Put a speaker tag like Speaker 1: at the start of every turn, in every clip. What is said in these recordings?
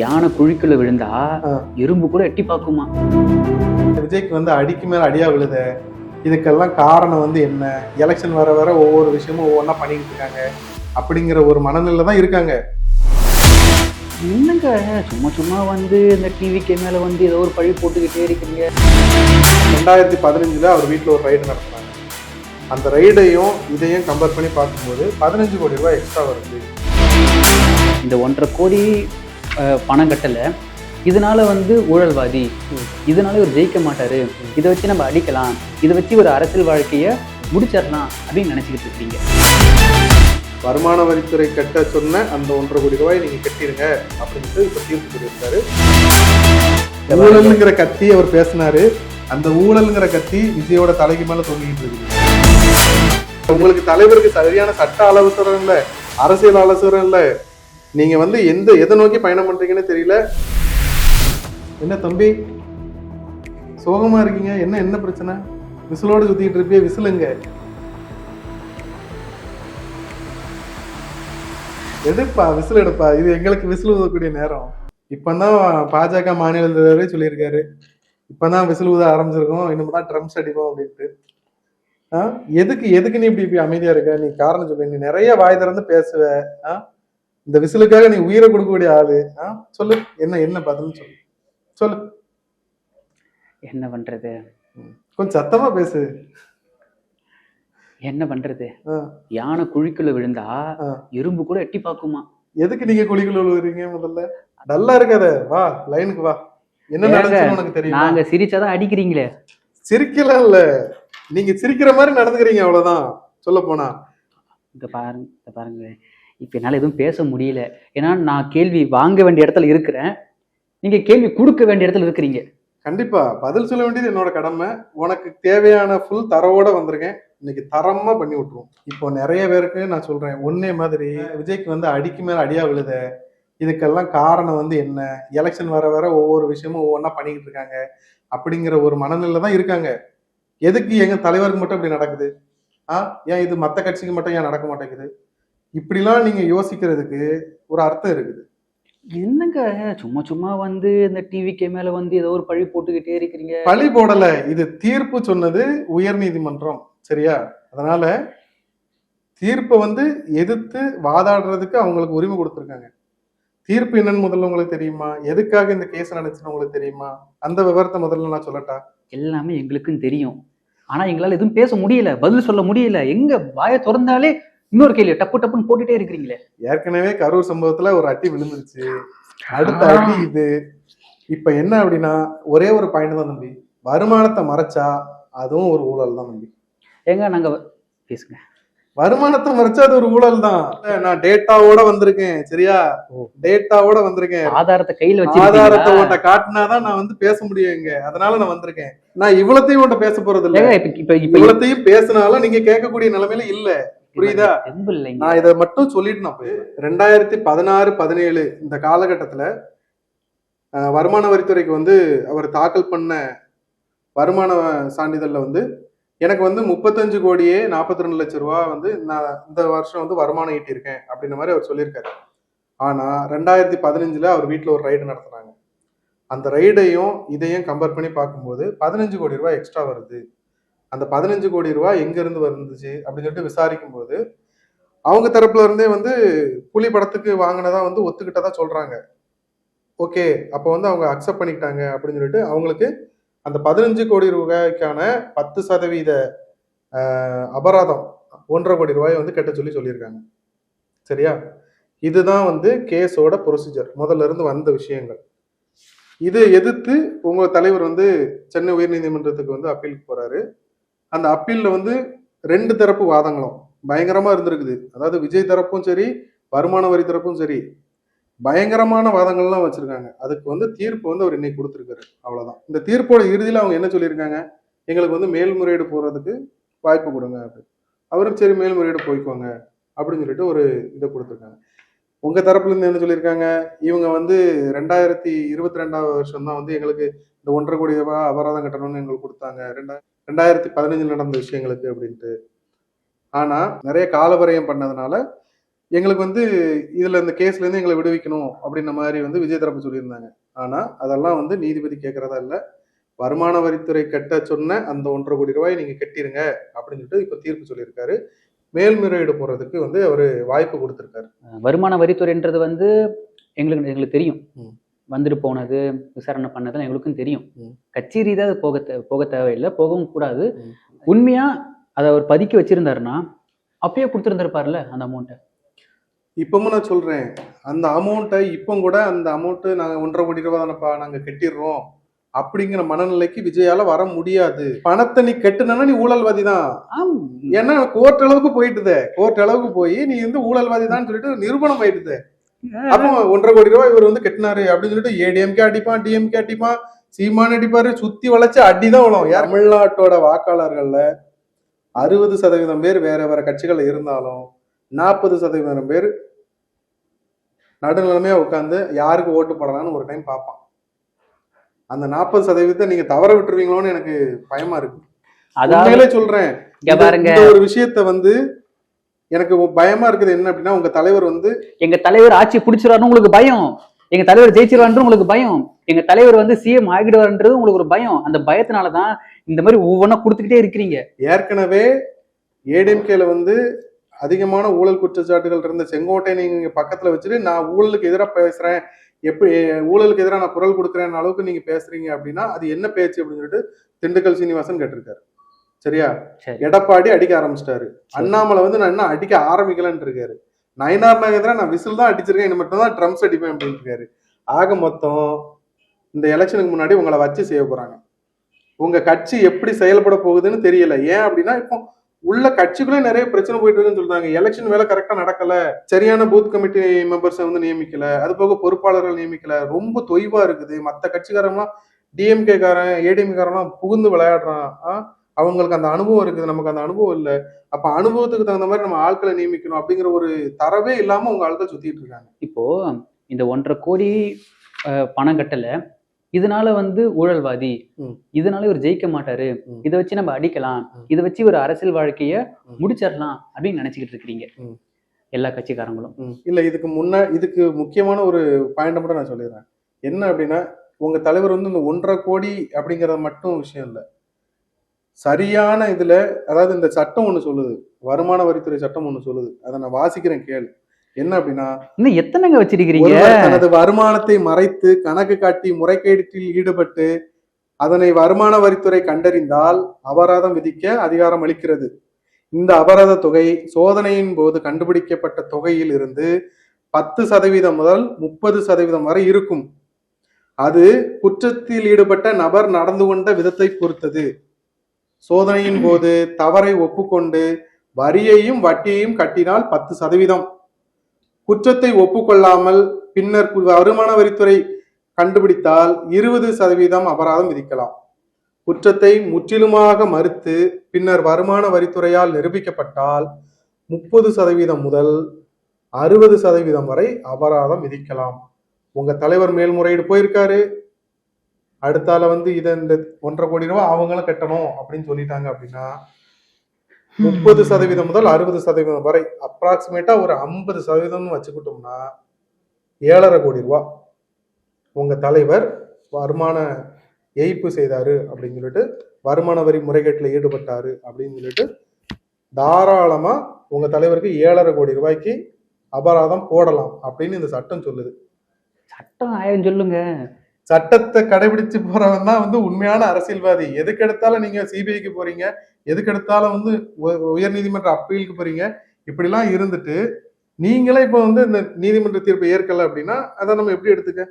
Speaker 1: யானை குழிக்குள்ள விழுந்தா. எறும்பு கூட எட்டி பார்க்குமா?
Speaker 2: விஜய்க்கு வந்து அடிக்கு மேல அடியா விழுத. இதுக்கெல்லாம் காரணம் வந்து என்ன? எலெக்ஷன் வர வர ஒவ்வொரு விஷயமும் ஒவ்வொன்றா பண்ணிக்கிட்டு இருக்காங்க. அப்படிங்கிற ஒரு மனநிலை தான் இருக்காங்க.
Speaker 1: என்னங்க? சும்மா சும்மா வந்து இந்த டிவிக்கு மேல வந்து ஏதோ ஒரு பழி போட்டுக்கிட்டே இருக்கீங்க.
Speaker 2: ரெண்டாயிரத்தி பதினஞ்சுல அவர் வீட்டில் ஒரு ரைடு நடத்துனாங்க. அந்த ரைடையும் இதையும் கம்பேர் பண்ணி பார்க்கும்போது பதினஞ்சு கோடி ரூபாய் எக்ஸ்ட்ரா வருது.
Speaker 1: இந்த ஒன்றரை கோடி பணம் கட்டலை. இதனால வந்து ஊழல்வாதி. இதனால இவர் ஜெயிக்க மாட்டாரு. இதை வச்சு நம்ம அடிக்கலாம். இதை வச்சு ஒரு அரசியல் வாழ்க்கையை முடிச்சிடலாம் அப்படின்னு நினச்சிக்கிட்டு இருக்கீங்க.
Speaker 2: வருமான வரித்துறை கட்ட சொன்ன அந்த ஒன்றரை கோடி ரூபாய் நீங்க கட்டிடுங்க அப்படின்ட்டு இப்ப தீர்ப்பு சொல்லியிருக்காரு. ஊழலுங்கிற கத்தி அவர் பேசினாரு. அந்த ஊழலுங்கிற கத்தி விஜயோட தலைக்கு மேல தொங்கிட்டு இருக்குது. உங்களுக்கு தலைவருக்கு சரியான சட்ட அலவசரம் இல்லை அரசியல் ஆலோசனை இல்லை நீங்க வந்து எந்த எதை நோக்கி பயணம் பண்றீங்கன்னு தெரியல. என்ன தம்பி? சோகமா இருக்கீங்க? என்ன என்ன பிரச்சனை? விசிலோடு சுத்திட்டு இருப்பியே விசிலுங்க எதுப்பா விசில் எடுப்பா. இது எங்களுக்கு விசில் ஊதக்கூடிய நேரம். இப்பதான் பாஜக மாநில தலைவரே சொல்லியிருக்காரு. இப்பதான் விசில் ஊத ஆரம்பிச்சிருக்கோம். இன்னும் தான் ட்ரம்ஸ் அடிப்போம் அப்படின்ட்டு. ஆ? எதுக்கு எதுக்கு நீ இப்படி இப்படி அமைதியா இருக்க? நீ காரணம் சொல்லு நீ நிறைய வாய் திறந்து பேசுவ. ஆ? இந்த விசிலுக்காக நீ உயிரை கொடுக்கக்கூடிய ஆளு? சொல்லு. என்ன என்ன பதில் சொல்லு. சொல்லு.
Speaker 1: என்ன பண்றது?
Speaker 2: கொஞ்சம் சத்தமா பேசு.
Speaker 1: என்ன பண்றது. யானை குழிக்குள்ள விழுந்தா. எறும்பு கூட எட்டி பார்க்குமா?
Speaker 2: எதுக்கு நீங்க குழிக்குள்ள விழுவுறீங்க முதல்ல? டல்லா இருக்காத. வா லைனுக்கு வா. என்ன உனக்கு தெரியுமா?
Speaker 1: நாங்க சிரிச்சாதான் அடிக்கிறீங்களே.
Speaker 2: சிரிக்கலாம் இல்ல நீங்க சிரிக்கிற மாதிரி நடந்துக்கிறீங்க அவ்வளவுதான். சொல்ல போனா.
Speaker 1: இங்க பாருங்க பாருங்க இப்போ என்னால் எதுவும் பேச முடியல. ஏன்னா நான் கேள்வி வாங்க வேண்டிய இடத்துல இருக்கிறேன். நீங்கள் கேள்வி கொடுக்க வேண்டிய இடத்துல இருக்கிறீங்க.
Speaker 2: கண்டிப்பா. பதில் சொல்ல வேண்டியது என்னோட கடமை. உனக்கு தேவையான ஃபுல் தரவோட வந்திருக்கேன். இன்னைக்கு தரமா பண்ணி விட்டுருவோம். இப்போ நிறைய பேருக்கு நான் சொல்றேன் ஒன்னே மாதிரி விஜய்க்கு வந்து அடிக்கு மேல அடியா விழுத? இதுக்கெல்லாம் காரணம் வந்து என்ன? எலெக்ஷன் வர வர ஒவ்வொரு விஷயமும் ஒவ்வொன்றா பண்ணிக்கிட்டு இருக்காங்க. அப்படிங்கிற ஒரு மனநிலை தான் இருக்காங்க. எதுக்கு எங்க தலைவருக்கு மட்டும் இப்படி நடக்குது? ஆ? ஏன் இது மற்ற கட்சிக்கு மட்டும் ஏன் நடக்க மாட்டேங்குது? இப்படிலாம் நீங்க யோசிக்கிறதுக்கு ஒரு அர்த்தம் இருக்குது.
Speaker 1: என்னங்க? சும்மா சும்மா வந்து இந்த டிவிக்கு மேல வந்து ஏதோ ஒரு பழி போட்டுக்கிட்டே இருக்கிறீங்க.
Speaker 2: பழி போடல. இது தீர்ப்பு சொன்னது உயர் நீதிமன்றம். சரியா? அதனால தீர்ப்பை வந்து எதிர்த்து வாதாடுறதுக்கு அவங்களுக்கு உரிமை கொடுத்துருக்காங்க. தீர்ப்பு என்னன்னு முதல்ல உங்களுக்கு தெரியுமா? எதுக்காக இந்த கேஸ் நடந்துச்சுன்னு உங்களுக்கு தெரியுமா? அந்த விவரத்தை முதல்ல நான் சொல்லட்டா?
Speaker 1: எல்லாமே எங்களுக்கும் தெரியும். ஆனா எங்களால எதுவும் பேச முடியல பதில் சொல்ல முடியல. எங்க வாயை திறந்தாலே இன்னொரு கேள்வி டப்பு டப்புன்னு போட்டுட்டே இருக்கிறீங்களே.
Speaker 2: ஏற்கனவே கரூர் சம்பவத்துல ஒரு அட்டி விழுந்துருச்சு. அடுத்த அடி இது. இப்ப என்ன அப்படின்னா ஒரே ஒரு பாயிண்ட் தான் தம்பி. வருமானத்தை மறைச்சா அதுவும் ஒரு ஊழல் தான் தம்பி.
Speaker 1: ஏங்க நாங்க பேசுங்க.
Speaker 2: வருமானத்தை மறைச்சா அது ஒரு ஊழல் தான். நான் டேட்டாவோட வந்திருக்கேன் சரியா. டேட்டாவோட வந்திருக்கேன்.
Speaker 1: ஆதாரத்தை கையில
Speaker 2: ஆதாரத்தை
Speaker 1: வச்சு
Speaker 2: உன்ட்ட காட்டினாதான் நான் வந்து பேச முடியும் இங்க. அதனால நான் வந்திருக்கேன். நான் இவ்வளத்தையும் உன்ட்ட பேச போறது இல்ல
Speaker 1: இப்ப
Speaker 2: இவ்வளத்தையும் பேசினாலும் நீங்க கேட்கக்கூடிய நிலைமையில இல்ல. புரியுதா? நான் இதை மட்டும் சொல்லிட்டு நான் ரெண்டாயிரத்தி பதினாறு பதினேழு இந்த காலகட்டத்துல வருமான வரித்துறைக்கு வந்து அவர் தாக்கல் பண்ண வருமான சான்றிதழ்ல வந்து எனக்கு வந்து முப்பத்தஞ்சு கோடியே நாற்பத்தி ரெண்டு லட்சம் ரூபா வந்து நான் இந்த வருஷம் வந்து வருமானம் ஈட்டியிருக்கேன் அப்படின்ற மாதிரி அவர் சொல்லியிருக்காரு. ஆனா ரெண்டாயிரத்தி பதினஞ்சுல அவர் வீட்டில் ஒரு ரைடு நடத்துனாங்க. அந்த ரைடையும் இதையும் கம்பேர் பண்ணி பார்க்கும்போது பதினஞ்சு கோடி ரூபாய் எக்ஸ்ட்ரா வருது. அந்த பதினஞ்சு கோடி ரூபாய் எங்க இருந்து வந்துச்சு அப்படின்னு சொல்லிட்டு விசாரிக்கும் போது அவங்க தரப்புல இருந்தே வந்து புலி படத்துக்கு வாங்கினதா வந்து ஒத்துக்கிட்டதா சொல்றாங்க. ஓகே அப்போ வந்து அவங்க அக்செப்ட் பண்ணிக்கிட்டாங்க அப்படின்னு சொல்லிட்டு அவங்களுக்கு அந்த பதினஞ்சு கோடி ரூபாய்க்கான பத்து சதவீத அபராதம் ஒன்றரை கோடி ரூபாய் வந்து கெட்ட சொல்லி சொல்லியிருக்காங்க. சரியா? இதுதான் வந்து கேஸோட ப்ரொசீஜர் முதல்ல இருந்து வந்த விஷயங்கள். இதை எதிர்த்து உங்க தலைவர் வந்து சென்னை உயர்நீதிமன்றத்துக்கு வந்து அப்பீலுக்கு போறாரு. அந்த அப்பீல்ல வந்து ரெண்டு தரப்பு வாதங்களும். பயங்கரமா இருந்திருக்குது. அதாவது விஜய் தரப்பும் சரி வருமான வரி தரப்பும் சரி பயங்கரமான வாதங்கள்லாம் வச்சிருக்காங்க. அதுக்கு வந்து தீர்ப்பு வந்து அவர் இன்னைக்கு கொடுத்துருக்காரு. அவ்வளவுதான். இந்த தீர்ப்போட இறுதியில அவங்க என்ன சொல்லியிருக்காங்க? எங்களுக்கு வந்து மேல்முறையீடு போகிறதுக்கு வாய்ப்பு கொடுங்க அப்படின்னு அவரும் சரி மேல்முறையீடு போய்க்கோங்க அப்படின்னு சொல்லிட்டு ஒரு இதை கொடுத்துருக்காங்க. உங்க தரப்புல இருந்து என்ன சொல்லியிருக்காங்க? இவங்க வந்து ரெண்டாயிரத்தி இருபத்தி ரெண்டாவது வருஷம் தான் வந்து எங்களுக்கு இந்த ஒன்றரை கோடி ரூபாய் அபராதம் கட்டணும்னு எங்களுக்கு கொடுத்தாங்க. ரெண்டா ரெண்டாயிரத்தி பதினஞ்சில் நடந்த விஷயங்களுக்கு அப்படின்ட்டு. ஆனா நிறைய காலவரையம் பண்ணதுனால எங்களுக்கு வந்து இதுல இந்த கேஸ்ல இருந்து எங்களை விடுவிக்கணும் அப்படின்ற மாதிரி வந்து விஜய் தரப்பு சொல்லியிருந்தாங்க. ஆனா அதெல்லாம் வந்து நீதிபதி கேட்கறதா இல்ல. வருமான வரித்துறை கட்ட சொன்ன அந்த ஒன்றரை கோடி ரூபாய் நீங்க கட்டிருங்க அப்படின்னு சொல்லிட்டு இப்ப தீர்ப்பு சொல்லியிருக்காரு. மேல்முறையீடு போறதுக்கு வந்து அவரு வாய்ப்பு கொடுத்திருக்காரு.
Speaker 1: வருமான வரித்துறைன்றது வந்து எங்களுக்கு எங்களுக்கு தெரியும். வந்துட்டு போனது விசாரணை பண்ணதெல்லாம் எங்களுக்கும் தெரியும். கட்சி ரீதியாக அது போக போக தேவையில்லை போகவும் கூடாது.
Speaker 2: ம்.
Speaker 1: உண்மையா அதை அவர் பதுக்கி வச்சிருந்தாருன்னா அப்பயே கொடுத்துருந்துருப்பார்ல அந்த அமௌண்ட்டை
Speaker 2: இப்பவும் நான் சொல்றேன். அந்த அமௌண்ட்டை இப்போ கூட அந்த அமௌண்ட் நாங்க ஒன்றரை கோடி ரூபாய் தானப்பா நாங்க கட்டிடுறோம். அப்படிங்கிற மனநிலைக்கு விஜயால வர முடியாது. பணத்தை நீ கட்டுனா நீ ஊழல்வாதி தான் ஏன்னா கோர்ட் அளவுக்கு போயிட்டுதே. கோர்ட் அளவுக்கு போய் நீ வந்து ஊழல்வாதி தான் சொல்லிட்டு நிரூபணம் ஆயிட்டுதே. அப்போ ஒன்றரை கோடி ரூபாய் இவர் வந்து கட்டினாரு அப்படின்னு சொல்லிட்டு ஏடிஎம்கே அடிப்பான் டிஎம்கே அடிப்பான் சீமான் அடிப்பாரு சுத்தி வளைச்சு அடிதான் யார் தமிழ்நாட்டோட வாக்காளர்கள்ல அறுபது சதவீதம் பேர் வேற வேற கட்சிகள் இருந்தாலும் நாற்பது சதவீதம் பேர் நடுநிலைமையா உட்காந்து யாருக்கு ஓட்டு போடலாம்னு ஒரு டைம் பார்ப்பான். அந்த நாற்பது சதவீதத்தை நீங்க தவற விட்டுருவீங்களோன்னு எனக்கு பயமா இருக்கு. உண்மையிலே சொல்றேன்.
Speaker 1: பாருங்க.
Speaker 2: ஒரு விஷயத்த வந்து எனக்கு பயமா இருக்குது என்ன அப்படின்னா உங்க தலைவர் வந்து
Speaker 1: எங்க தலைவர் ஆட்சி பிடிச்சிருவாருன்னு உங்களுக்கு பயம். எங்க தலைவர் ஜெயிச்சிருவாருன்னு உங்களுக்கு பயம். எங்க தலைவர் வந்து சிஎம் ஆகிடுவாருன்றது உங்களுக்கு ஒரு பயம். அந்த பயத்தினால தான் இந்த மாதிரி ஒவ்வொன்றா கொடுத்துக்கிட்டே இருக்கிறீங்க.
Speaker 2: ஏற்கனவே ஏடிஎம்கேல வந்து அதிகமான ஊழல் குற்றச்சாட்டுகள் இருந்த செங்கோட்டை நீங்க பக்கத்துல வச்சுட்டு நான் ஊழலுக்கு எதிராக பேசுறேன். எப்படி ஊழலுக்கு எதிராக நான் குரல் கொடுக்குறேன் அளவுக்கு நீங்க பேசுறீங்க அப்படின்னா அது என்ன பேச்சு அப்படின்னு சொல்லிட்டு திண்டுக்கல் சீனிவாசன் கேட்டிருக்காரு. சரியா?
Speaker 1: சரி.
Speaker 2: எடப்பாடி அடிக்க ஆரம்பிச்சிட்டாரு. அண்ணாமலை வந்து நான் என்ன அடிக்க ஆரம்பிக்கலன்னு இருக்காரு நயனார் நகேந்திரா நான் விசில் தான் அடிச்சிருக்கேன் என்ன மட்டும் தான் ட்ரம்ஸ் அடிப்பேன் அப்படின்னு இருக்காரு ஆக மொத்தம் இந்த எலெக்ஷனுக்கு முன்னாடி உங்களை வச்சு செய்ய போறாங்க. உங்க கட்சி எப்படி செயல்பட போகுதுன்னு தெரியல. ஏன் அப்படின்னா இப்போ உள்ள கட்சிக்குள்ளே நிறைய பிரச்சனை போயிட்டு இருக்குன்னு சொல்றாங்க. எலெக்ஷன் வேலை கரெக்டா நடக்கல. சரியான பூத் கமிட்டி மெம்பர்ஸை வந்து நியமிக்கல. அது போக பொறுப்பாளர்கள் நியமிக்கல. ரொம்ப தொய்வா இருக்குது. மத்த கட்சிக்காரங்களாம் டிஎம்கே காரன் ஏடிஎம்கே காரன்லாம் புகுந்து விளையாடுறான். அவங்களுக்கு அந்த அனுபவம் இருக்குது. நமக்கு அந்த அனுபவம் இல்லை. அப்ப அனுபவத்துக்கு தகுந்த மாதிரி நம்ம ஆட்களை நியமிக்கணும் அப்படிங்கிற ஒரு தரவே இல்லாம உங்க ஆட்கள் சுத்திட்டு இருக்காங்க.
Speaker 1: இப்போ இந்த ஒன்றரை கோடி பணம் கட்டல. இதனால வந்து ஊழல்வாதி. இதனால இவர் ஜெயிக்க மாட்டாரு. இதை வச்சு நம்ம அடிக்கலாம். இதை வச்சு ஒரு அரசியல் வாழ்க்கைய. முடிச்சிடலாம் அப்படின்னு நினைச்சுக்கிட்டு இருக்கிறீங்க. எல்லா கட்சிக்காரங்களும்.
Speaker 2: இல்ல இதுக்கு முன்ன இதுக்கு முக்கியமான ஒரு பாயிண்ட் மட்டும் நான் சொல்லிடுறேன் என்ன அப்படின்னா உங்க தலைவர் வந்து இந்த ஒன்றரை கோடி அப்படிங்கறது மட்டும் விஷயம் இல்ல சரியான இதுல அதாவது இந்த சட்டம் ஒண்ணு சொல்லுது வருமான வரித்துறை சட்டம் ஒண்ணு சொல்லுது அதை நான் வாசிக்கிறேன் கேளு என்ன அப்படின்னா
Speaker 1: இன்னும் எத்தனைங்க வச்சிருக்கிறீங்க?
Speaker 2: தனது வருமானத்தை மறைத்து கணக்கு காட்டி முறைகேட்டில் ஈடுபட்டு அதனை வருமான வரித்துறை கண்டறிந்தால் அபராதம் விதிக்க அதிகாரம் அளிக்கிறது. இந்த அபராத தொகை சோதனையின் போது கண்டுபிடிக்கப்பட்ட தொகையில் இருந்து பத்து சதவீதம் முதல் முப்பது சதவீதம் வரை இருக்கும். அது குற்றத்தில் ஈடுபட்ட நபர் நடந்து கொண்ட விதத்தை பொறுத்தது. சோதனையின் போது தவறை ஒப்புக்கொண்டு வரியையும் வட்டியையும் கட்டினால் பத்து சதவீதம். குற்றத்தை ஒப்புக்கொள்ளாமல் பின்னர் வருமான வரித்துறை கண்டுபிடித்தால் இருபது சதவீதம் அபராதம் விதிக்கலாம். குற்றத்தை முற்றிலுமாக மறுத்து பின்னர் வருமான வரித்துறையால் நிரூபிக்கப்பட்டால் முப்பது சதவீதம் முதல் அறுபது சதவீதம் வரை அபராதம் விதிக்கலாம். உங்க தலைவர் மேல்முறையீடு போயிருக்காரு. அடுத்தால வந்து இதை இந்த ஒன்றரை கோடி ரூபாய் அவங்களும் கட்டணும் அப்படின்னு சொல்லிட்டாங்க அப்படின்னா முப்பது சதவீதம் முதல் அறுபது சதவீதம் வரை அப்ராக்சிமேட்டா ஒரு ஐம்பது சதவீதம்னு வச்சுக்கிட்டோம்னா ஏழரை கோடி ரூபா உங்க தலைவர் வருமான ஏய்ப்பு செய்தாரு அப்படின்னு சொல்லிட்டு வருமான வரி முறைகேட்டில் ஈடுபட்டாரு அப்படின்னு சொல்லிட்டு தாராளமா உங்க தலைவருக்கு ஏழரை கோடி ரூபாய்க்கு அபராதம் போடலாம் அப்படின்னு இந்த சட்டம் சொல்லுது.
Speaker 1: சட்டம் ஆயிரம் சொல்லுங்க.
Speaker 2: சட்டத்தை கடைபிடிச்சு போறவன் தான் வந்து உண்மையான அரசியல்வாதி. எதுக்கு எடுத்தாலும் நீங்க சிபிஐக்கு போறீங்க. எதுக்கு எடுத்தாலும் வந்து உயர் நீதிமன்ற அப்பீலுக்கு போறீங்க. இப்படிலாம் இருந்துட்டு நீங்களே இப்போ வந்து இந்த நீதிமன்ற தீர்ப்பை ஏற்கல அப்படின்னா அதை நம்ம எப்படி எடுத்துக்க?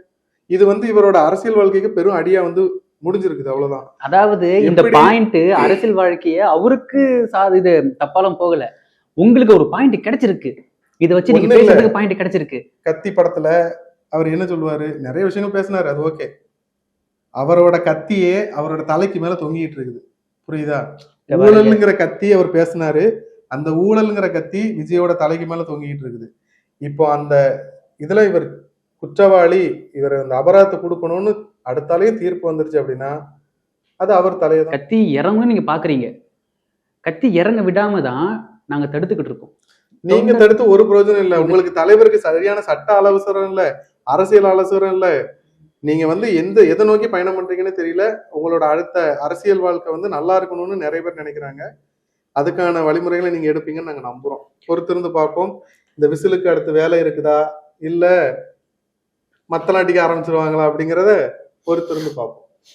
Speaker 2: இது வந்து இவரோட அரசியல் வாழ்க்கைக்கு பெரும் அடியா வந்து முடிஞ்சிருக்குது அவ்வளவுதான்.
Speaker 1: அதாவது இந்த? பாயிண்ட் அரசியல் வாழ்க்கைய அவருக்கு சா இது தப்பாலம் போகல. உங்களுக்கு ஒரு பாயிண்ட் கிடைச்சிருக்கு. இதை வச்சு நீங்க. பேசுறதுக்கு பாயிண்ட் கிடைச்சிருக்கு.
Speaker 2: கத்தி படத்துல அவர் என்ன சொல்லுவாரு? நிறைய விஷயங்கள் பேசினாரு அது ஓகே அவரோட கத்தியே அவரோட தலைக்கு மேல தொங்கிட்டு இருக்குது. புரியுதா. ஊழல்ங்கிற கத்தி அவர் பேசினாரு. அந்த ஊழல்ங்கிற கத்தி விஜயோட தலைக்கு மேல தொங்கிட்டு இருக்குது. இப்போ அந்த இதுல இவர் குற்றவாளி இவர் அந்த அபராதத்தை கொடுக்கணும்னு அடுத்தாலே தீர்ப்பு வந்துருச்சு அப்படின்னா அது அவர் தலையதான்
Speaker 1: கத்தி இறங்குன்னு நீங்க பாக்குறீங்க. கத்தி இறங்க விடாம தான் நாங்க தடுத்துக்கிட்டு இருக்கோம்.
Speaker 2: நீங்க தடுத்து ஒரு பிரயோஜனம் இல்ல. உங்களுக்கு தலைவருக்கு சரியான சட்ட ஆலோசனம் இல்ல. அரசியல் ஆலோசகரும் இல்லை. நீங்க வந்து எந்த எதை நோக்கி பயணம் பண்றீங்கன்னு தெரியல. உங்களோட அடுத்த அரசியல் வாழ்க்கை வந்து நல்லா இருக்கணும்னு நிறைய பேர் நினைக்கிறாங்க. அதுக்கான வழிமுறைகளை நீங்க எடுப்பீங்கன்னு நாங்க நம்புறோம். பொறுத்திருந்து பார்ப்போம். இந்த விசிலுக்கு அடுத்து வேலை இருக்குதா? இல்ல மத்தலாட்டிக்க ஆரம்பிச்சிருவாங்களா அப்படிங்கிறத பொறுத்திருந்து பார்ப்போம்.